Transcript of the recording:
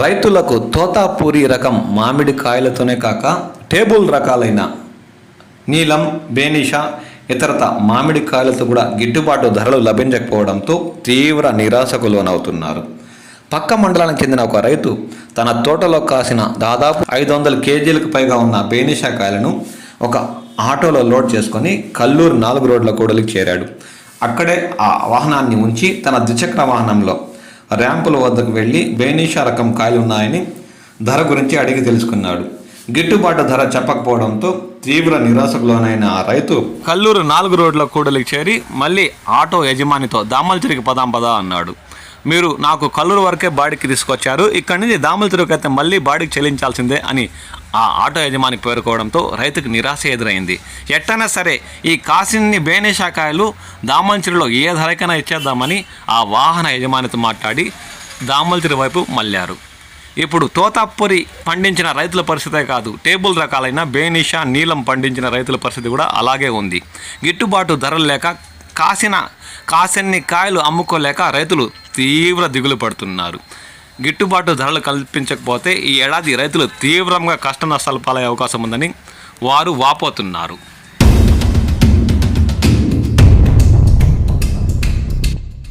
రైతులకు తోతాపూరి రకం మామిడి కాయలతోనే కాక టేబుల్ రకాలైన నీలం బేనిషా ఇతరత మామిడి కాయలతో కూడా గిట్టుబాటు ధరలు లభించకపోవడంతో తీవ్ర నిరాశకు లోనవుతున్నారు. పక్క మండలానికి చెందిన ఒక రైతు తన తోటలో కాసిన దాదాపు ఐదు వందల కేజీలకు పైగా ఉన్న బేనిషా కాయలను ఒక ఆటోలో లోడ్ చేసుకొని కల్లూరు నాలుగు రోడ్ల కూడలికి చేరాడు. అక్కడే ఆ వాహనాన్ని ఉంచి తన ద్విచక్ర వాహనంలో ర్యాంపుల వద్దకు వెళ్ళి బేనిషా రకం కాయలు ఉన్నాయని ధర గురించి అడిగి తెలుసుకున్నాడు. గిట్టుబాటు ధర చెప్పకపోవడంతో తీవ్ర నిరాశకు లోనైన ఆ రైతు కల్లూరు నాలుగు రోడ్ల కూడలికి చేరి మళ్ళీ ఆటో యజమానితో దామల్చిరికి పదాం పదా అన్నాడు. మీరు నాకు కల్లూరు వరకే బాడీకి తీసుకొచ్చారు. ఇక్కడి నుంచి దామల్చిరికి అయితే మళ్ళీ బాడీకి చెల్లించాల్సిందే అని ఆ ఆటో యజమాని పేర్కోవడంతో రైతుకు నిరాశ ఎదురైంది. ఎట్టైనా సరే ఈ కాసిన్ని బేనేషాకాయలు దామల్చిరిలో ఏ ధరకైనా ఇచ్చేద్దామని ఆ వాహన యజమానితో మాట్లాడి దామల్చిరి వైపు మళ్ళారు. ఇప్పుడు తోతాపురి పండించిన రైతుల పరిస్థితే కాదు టేబుల్ రకాలైన బేనిషా నీలం పండించిన రైతుల పరిస్థితి కూడా అలాగే ఉంది. గిట్టుబాటు ధరలు లేక కాసిన కాసిన్ని కాయలు అమ్ముకోలేక రైతులు తీవ్ర దిగులు పడుతున్నారు. గిట్టుబాటు ధరలు కల్పించకపోతే ఈ ఏడాది రైతులు తీవ్రంగా కష్ట నష్టాలు పాలయ్యే అవకాశం ఉందని వారు వాపోతున్నారు.